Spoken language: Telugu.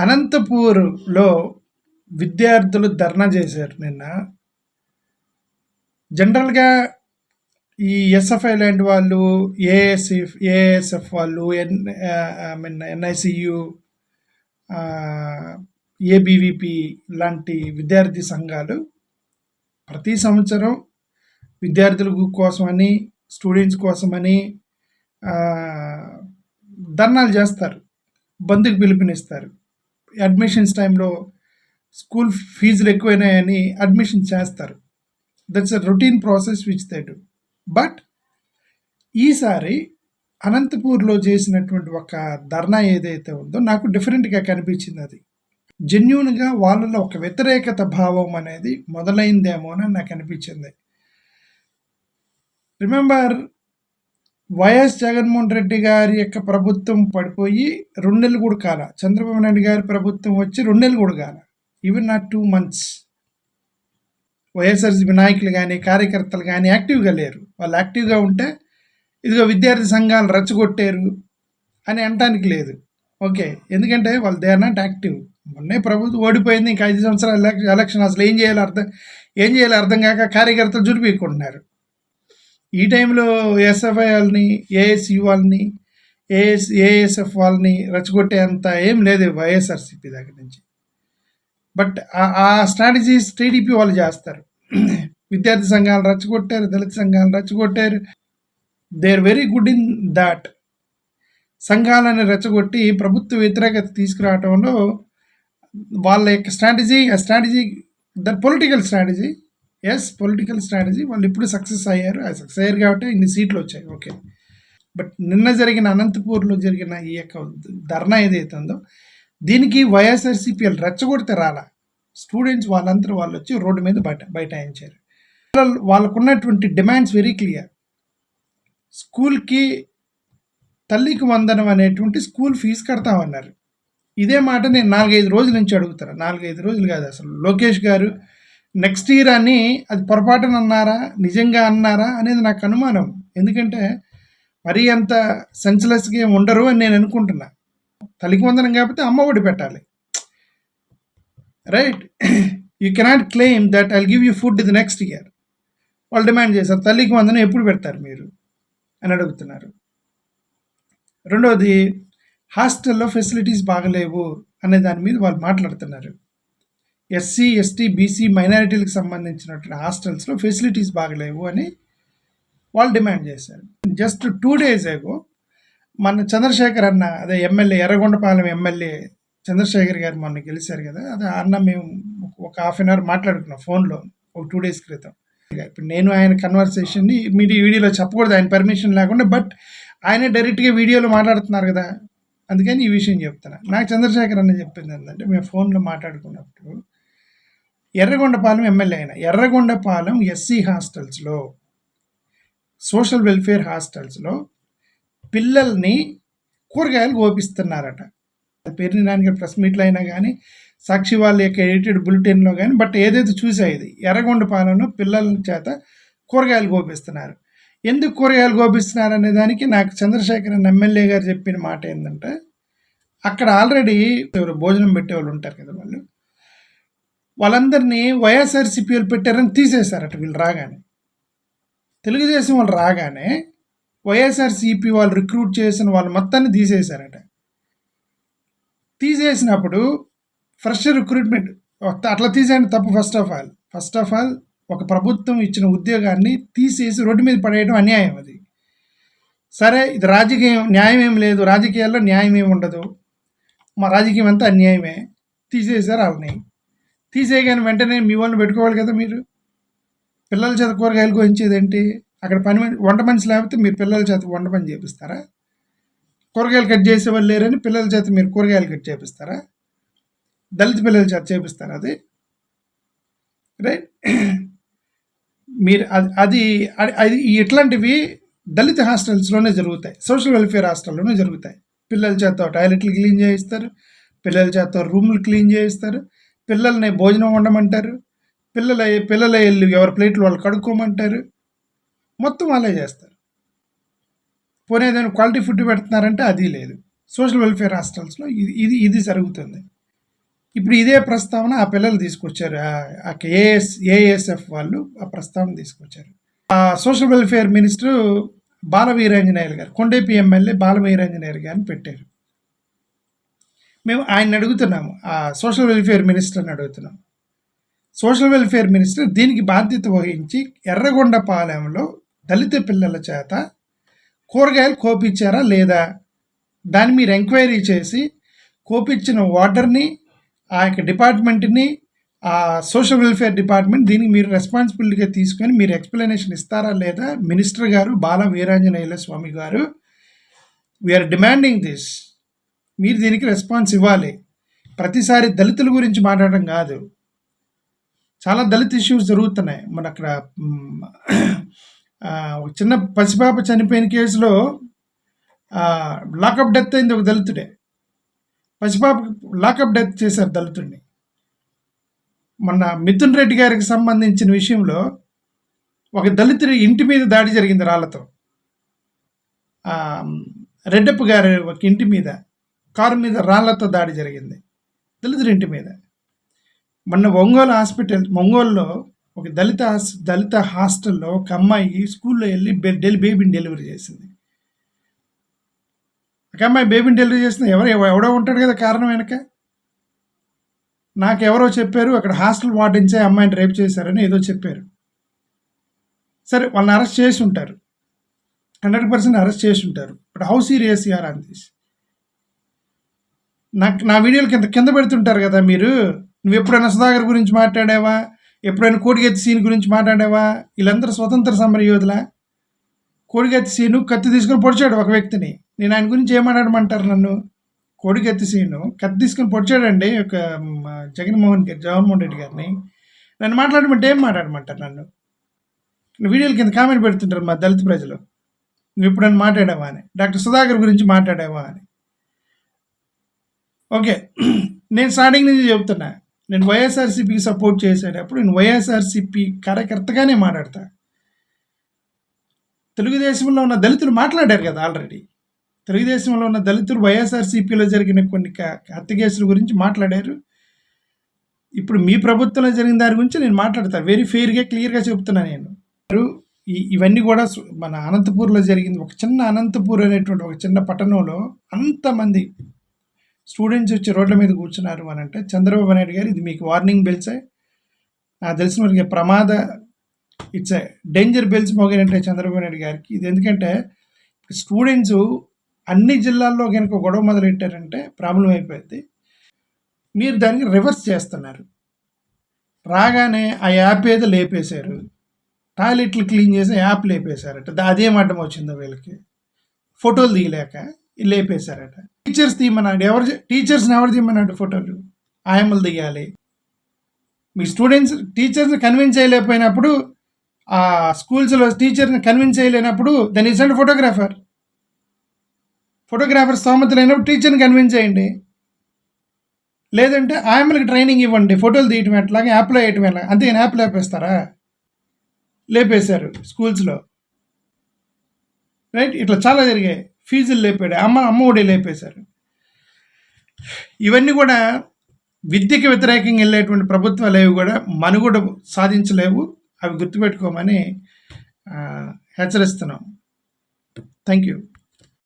అనంతపూర్లో విద్యార్థులు ధర్నా చేశారు నిన్న. జనరల్గా ఈ ఎస్ఎఫ్ఐ లాంటి వాళ్ళు ఏఎస్ఎఫ్ ఏఎస్ఎఫ్ వాళ్ళు N I mean NICU ABVP లాంటి విద్యార్థి సంఘాలు ప్రతి సంవత్సరం విద్యార్థుల కోసమని స్టూడెంట్స్ కోసమని ధర్నాలు చేస్తారు. బంద్కి పిలుపునిస్తారు. అడ్మిషన్స్ టైంలో స్కూల్ ఫీజులు ఎక్కువైనాయని అడ్మిషన్ చేస్తారు. That's a routine process which they do but ఈసారి అనంతపూర్లో చేసినటువంటి ఒక ధర్నా ఏదైతే ఉందో నాకు డిఫరెంట్గా కనిపించింది అది. జెన్యున్గా వాళ్ళలో ఒక వ్యతిరేకత భావం అనేది మొదలైందేమో అని నాకు అనిపించింది. రిమెంబర్ వైఎస్ జగన్మోహన్ రెడ్డి గారి యొక్క ప్రభుత్వం పడిపోయి రెండేళ్ళు కూడా కాల. చంద్రబాబు నాయుడు గారి ప్రభుత్వం వచ్చి రెండేళ్ళు కూడా కాల. Even not two months YSRCP నాయకులు కానీ కార్యకర్తలు కానీ యాక్టివ్గా లేరు. వాళ్ళు యాక్టివ్గా ఉంటే ఇదిగో విద్యార్థి సంఘాలు రచ్చగొట్టారు అని అనటానికి లేదు. ఓకే. ఎందుకంటే వాళ్ళు దే ఆర్ నాట్ యాక్టివ్. మొన్నే ప్రభుత్వం ఓడిపోయింది ఇంకా ఐదు సంవత్సరాల ఎలక్షన్ అసలు ఏం చేయాలో అర్థం ఏం చేయాలో అర్థం కాక కార్యకర్తలు జుడిపీకుంటున్నారు ఈ టైంలో ఎస్ఎఫ్ఐ వాళ్ళని ఏఎస్యు వాళ్ళని ఏఎస్ ఏఎస్ఎఫ్ వాళ్ళని రచ్చగొట్టేంత ఏం లేదు వైఎస్ఆర్సీపీ దగ్గర నుంచి. బట్ ఆ- స్ట్రాటజీస్ టీడీపీ వాళ్ళు చేస్తారు. విద్యార్థి సంఘాలు రచ్చగొట్టారు దళిత సంఘాలు రచ్చగొట్టారు. They are very good in that సంఘాలను రెచ్చగొట్టి ప్రభుత్వ వ్యతిరేకత తీసుకురావడంలో వాళ్ళ యొక్క స్ట్రాటజీ ఆ strategy the political strategy is political strategy వాళ్ళు ఇప్పుడు సక్సెస్ అయ్యారు? ఆ సక్సెస్ అయ్యారు కాబట్టి ఇన్ని సీట్లు వచ్చాయి. ఓకే బట్ నిన్న జరిగిన అనంతపూర్లో జరిగిన ఈ యొక్క ధర్నా ఏదైతే ఉందో దీనికి వైఎస్ఆర్సీపీఎల్ రెచ్చగొడితే రాలా. స్టూడెంట్స్ వాళ్ళంతా వాళ్ళు వచ్చి రోడ్డు మీద బయట బైఠాయించారు. వాళ్ళకున్నటువంటి డిమాండ్స్ వెరీ క్లియర్ స్కూల్కి తల్లికి వందనం అనేటువంటి స్కూల్ ఫీజు కడతామన్నారు. ఇదే మాట నేను నాలుగైదు రోజుల నుంచి అడుగుతాను నాలుగైదు రోజులు కాదు అసలు. లోకేష్ గారు నెక్స్ట్ ఇయర్ అని అది పొరపాటున అన్నారా? నిజంగా అన్నారా? అనేది నాకు అనుమానం. ఎందుకంటే మరీ అంత సెన్స్లెస్గా ఉండరు అని నేను అనుకుంటున్నా. తల్లికి వందనం కాకపోతే అమ్మ ఒడి పెట్టాలి. Right you cannot claim that I'll give you food the next year వాళ్ళు డిమాండ్ చేశారు తల్లికి వందనం ఎప్పుడు పెడతారు మీరు? అని అడుగుతున్నారు. రెండవది హాస్టల్లో ఫెసిలిటీస్ బాగలేవు అనే దాని మీద వాళ్ళు మాట్లాడుతున్నారు. ఎస్సీ ఎస్టీ బీసీ మైనారిటీలకు సంబంధించినటువంటి హాస్టల్స్లో ఫెసిలిటీస్ బాగలేవు అని వాళ్ళు డిమాండ్ చేశారు. జస్ట్ టూ డేస్ ఏగో మన చంద్రశేఖర్ అన్న అదే ఎమ్మెల్యే ఎర్రగొండపాలెం ఎమ్మెల్యే చంద్రశేఖర్ గారు మొన్న గెలిచారు కదా అదే అన్న మేము ఒక హాఫ్ అన్ అవర్ మాట్లాడుకున్నాం ఫోన్లో ఒక టూ డేస్ క్రితం. ఇప్పుడు నేను ఆయన కన్వర్సేషన్ని మీడియా వీడియోలో చెప్పకూడదు ఆయన పర్మిషన్ లేకుండా బట్ ఆయన డైరెక్ట్గా వీడియోలో మాట్లాడుతున్నారు కదా అందుకని ఈ విషయం చెప్తున్నా. నాకు చంద్రశేఖర్ అన్న చెప్పింది ఏంటంటే మేము ఫోన్లో మాట్లాడుకున్నప్పుడు ఎర్రగొండపాలెం ఎమ్మెల్యే అయిన ఎర్రగొండపాలెం ఎస్సీ హాస్టల్స్లో సోషల్ వెల్ఫేర్ హాస్టల్స్లో పిల్లల్ని కూరగాయలు గోపిస్తున్నారట అది పేరుని నాన్నగారు ప్రెస్ మీట్లో అయినా కానీ సాక్షి వాళ్ళ యొక్క ఎడిటెడ్ బులెటిన్లో కానీ బట్ ఏదైతే చూసా ఇది ఎర్రగొండపాలెంలో పిల్లల చేత కూరగాయలు కోపిస్తున్నారు. ఎందుకు కూరగాయలు గోపిస్తున్నారు అనే దానికి నాకు చంద్రశేఖర్ ఎమ్మెల్యే గారు చెప్పిన మాట ఏంటంటే అక్కడ ఆల్రెడీ ఎవరు భోజనం పెట్టే వాళ్ళు ఉంటారు కదా వాళ్ళు వాళ్ళందరినీ వైఎస్ఆర్సీపీలు పెట్టారని తీసేశారట వీళ్ళు రాగానే. తెలుగుదేశం వాళ్ళు రాగానే వైఎస్ఆర్సీపీ వాళ్ళు రిక్రూట్ చేసిన వాళ్ళు మొత్తాన్ని తీసేశారట. తీసేసినప్పుడు ఫ్రెష్ రిక్రూట్మెంట్ అట్లా తీసేయండి తప్పు first of all. First of all ఒక ప్రభుత్వం ఇచ్చిన ఉద్యోగాన్ని తీసేసి రోడ్డు మీద పడేయడం అన్యాయం అది. సరే ఇది రాజకీయం న్యాయం ఏం లేదు. రాజకీయాల్లో న్యాయం ఏమి ఉండదు. మా రాజకీయం అంతా అన్యాయమే. తీసేసారు వాళ్ళని. తీసేయగానే వెంటనే మీ వాళ్ళని పెట్టుకోవాలి కదా మీరు? పిల్లల చేత కూరగాయలు కోయించేది ఏంటి అక్కడ పని వంట మనిషి లేకపోతే మీరు పిల్లల చేత వంట పని చేపిస్తారా? కూరగాయలు కట్ చేసే వాళ్ళు లేరని పిల్లల చేత మీరు కూరగాయలు కట్ చేపిస్తారా? దళిత పిల్లల చేత చేపిస్తారా అది? రైట్. మీరు అది అది అది- అది ఇట్లాంటివి దళిత హాస్టల్స్లోనే జరుగుతాయి. సోషల్ వెల్ఫేర్ హాస్టల్లోనే జరుగుతాయి. పిల్లల చేత టాయిలెట్లు క్లీన్ చేయిస్తారు. పిల్లల చేత రూములు క్లీన్ చేయిస్తారు. పిల్లల్ని భోజనం వండమంటారు? పిల్లల పిల్లల వెళ్ళి ఎవరి ప్లేట్లు వాళ్ళు కడుక్కోమంటారు? మొత్తం వాళ్ళే చేస్తారు. పోనీ ఏదైనా క్వాలిటీ ఫుడ్ పెడుతున్నారంటే అది లేదు. సోషల్ వెల్ఫేర్ హాస్టల్స్లో ఇది ఇది ఇది జరుగుతుంది. ఇప్పుడు ఇదే ప్రస్తావన ఆ పిల్లలు తీసుకొచ్చారు. ఆ ఏఎస్ ఏఎస్ఎఫ్ వాళ్ళు ఆ ప్రస్తావన తీసుకొచ్చారు. ఆ సోషల్ వెల్ఫేర్ మినిస్టర్ బాలవీరాంజనేయులు గారు కొండేపి ఎమ్మెల్యే బాలవీరాంజనేయులు గారిని పెట్టారు. మేము ఆయన అడుగుతున్నాము. ఆ సోషల్ వెల్ఫేర్ మినిస్టర్ని అడుగుతున్నాం. సోషల్ వెల్ఫేర్ మినిస్టర్ దీనికి బాధ్యత వహించి ఎర్రగొండపాలెంలో దళిత పిల్లల చేత కూరగాయలు కోపించారా లేదా? దాన్ని మీరు ఎంక్వైరీ చేసి కోపించిన వాటర్ని ఆ యొక్క డిపార్ట్మెంట్ని ఆ సోషల్ వెల్ఫేర్ డిపార్ట్మెంట్ దీనికి మీరు రెస్పాన్సిబిలిటీగా తీసుకొని మీరు ఎక్స్ప్లెనేషన్ ఇస్తారా లేదా? మినిస్టర్ గారు బాల వీరాంజనేయుల స్వామి గారు వీఆర్ డిమాండింగ్ దిస్ మీరు దీనికి రెస్పాన్స్ ఇవ్వాలి. ప్రతిసారి దళితుల గురించి మాట్లాడడం కాదు. చాలా దళిత ఇష్యూస్ జరుగుతున్నాయి. మన అక్కడ చిన్న పసిపాప చనిపోయిన కేసులో లాకప్ డెత్ అయింది ఒక దళితుడే. పసిపాప లాకప్ డెత్ చేశారు దళితుడిని. మొన్న మిథున్ రెడ్డి గారికి సంబంధించిన విషయంలో ఒక దళితుడి ఇంటి మీద దాడి జరిగింది రాళ్ళతో. రెడ్డప్ప గారి ఒక ఇంటి మీద. కారు మీద రాళ్ళతో దాడి జరిగింది. దళితుడింటి మీద. మొన్న ఒంగోలు హాస్పిటల్ ఒంగోలులో ఒక దళిత హాస్- దళిత హాస్టల్లో ఒక అమ్మాయి స్కూల్లో వెళ్ళి డెలి బేబీని డెలివరీ చేసింది. ఒక అమ్మాయి బేబీని డెలివరీ చేసింది. ఎవరు ఎవ- ఎవడో ఉంటాడు కదా కారణం వెనక? నాకు ఎవరో చెప్పారు అక్కడ హాస్టల్ వార్డెన్సే అమ్మాయిని రేప్ చేశారని ఏదో చెప్పారు. సరే వాళ్ళని అరెస్ట్ చేసి ఉంటారు. హండ్రెడ్ పర్సెంట్ అరెస్ట్ చేసి ఉంటారు. But how serious are on this నాకు నా వీడియోలు కింద కింద పెడుతుంటారు కదా మీరు. నువ్వు ఎప్పుడైనా సుధాకర్ గురించి మాట్లాడావా? ఎప్పుడైనా కోడిగెత్తి సీన్ గురించి మాట్లాడావా? వీళ్ళందరూ స్వతంత్ర సమర యోధుల? కోడిగత్తి సీను కత్తి తీసుకుని పొడిచాడు ఒక వ్యక్తిని. నేను ఆయన గురించి ఏం మాట్లాడమంటారు నన్ను? కోడిగత్తి సీను కత్తి తీసుకొని పొడిచాడండి ఒక జగన్మోహన్ గారు జగన్మోహన్ రెడ్డి గారిని. నన్ను మాట్లాడమంటే ఏం మాట్లాడమంటారు నన్ను? వీడియోల కింద కామెంట్ పెడుతుంటారు మా దళిత ప్రజలు. నువ్వు ఎప్పుడైనా మాట్లాడావా అని. డాక్టర్ సుధాకర్ గురించి మాట్లాడావా అని. ఓకే. నేను స్టార్టింగ్ నుంచి చెప్తున్నా. నేను వైఎస్ఆర్సీపీకి సపోర్ట్ చేసేటప్పుడు నేను వైఎస్ఆర్సీపీ కార్యకర్తగానే మాట్లాడతా. తెలుగుదేశంలో ఉన్న దళితులు మాట్లాడారు కదా ఆల్రెడీ. తెలుగుదేశంలో ఉన్న దళితులు వైఎస్ఆర్సీపీలో జరిగిన కొన్ని క- హత్య కేసుల గురించి మాట్లాడారు. ఇప్పుడు మీ ప్రభుత్వంలో జరిగిన దాని గురించి నేను మాట్లాడతా. వెరీ ఫెయిర్గా క్లియర్గా చెప్తున్నా నేను. ఇవన్నీ కూడా మన అనంతపూర్లో జరిగింది. ఒక చిన్న అనంతపూర్ అనేటువంటి ఒక చిన్న పట్టణంలో అంతమంది స్టూడెంట్స్ వచ్చి రోడ్ల మీద కూర్చున్నారు అని అంటే చంద్రబాబు నాయుడు గారు ఇది మీకు వార్నింగ్ బెల్సే నాకు తెలిసిన వారికి ప్రమాద ఇట్స్ డేంజర్ బెల్స్ మోగినట్టే చంద్రబాబు నాయుడు గారికి. ఇది ఎందుకంటే స్టూడెంట్స్ అన్ని జిల్లాల్లో కనుక గొడవ మొదలెట్టారంటే ప్రాబ్లం అయిపోయింది. మీరు దానికి రివర్స్ చేస్తున్నారు. రాగానే ఆ యాప్ ఏదో లేపేశారు. టాయిలెట్లు క్లీన్ చేసి యాప్ లేపేశారట. దా- అదేం అడ్డం వచ్చిందో వీళ్ళకి. ఫోటోలు దిగలేక. లేపేశారట. టీచర్స్ తీయమన్నాడు. ఎవరు టీచర్స్ని ఎవరు తీయమన్నాడు ఫోటోలు? ఆయమ్మలు దిగాలి మీ స్టూడెంట్స్ టీచర్స్ని కన్విన్స్ చేయలేకపోయినప్పుడు ఆ స్కూల్స్లో టీచర్ని కన్విన్స్ చేయలేనప్పుడు దాని ఇసండి ఫోటోగ్రాఫర్ ఫోటోగ్రాఫర్ స్తోమత లేనప్పుడు టీచర్ని కన్విన్స్ చేయండి. లేదంటే ఆయమ్మలకి ట్రైనింగ్ ఇవ్వండి. ఫోటోలు తీయటం ఎట్లాగా యాప్లో వేయటం ఎలా అంతే యాప్ లేపేస్తారా లేపేశారు స్కూల్స్లో రైట్ ఇట్లా చాలా జరిగాయి. ఫీజులు లేపాడు. అమ్మ అమ్మ ఒడి లేపేశారు. ఇవన్నీ కూడా విద్యకి వ్యతిరేకంగా వెళ్ళేటువంటి ప్రభుత్వాలు ఏవి కూడా మనుగడ సాధించలేవు. అవి గుర్తుపెట్టుకోమని హెచ్చరిస్తున్నాం. Thank you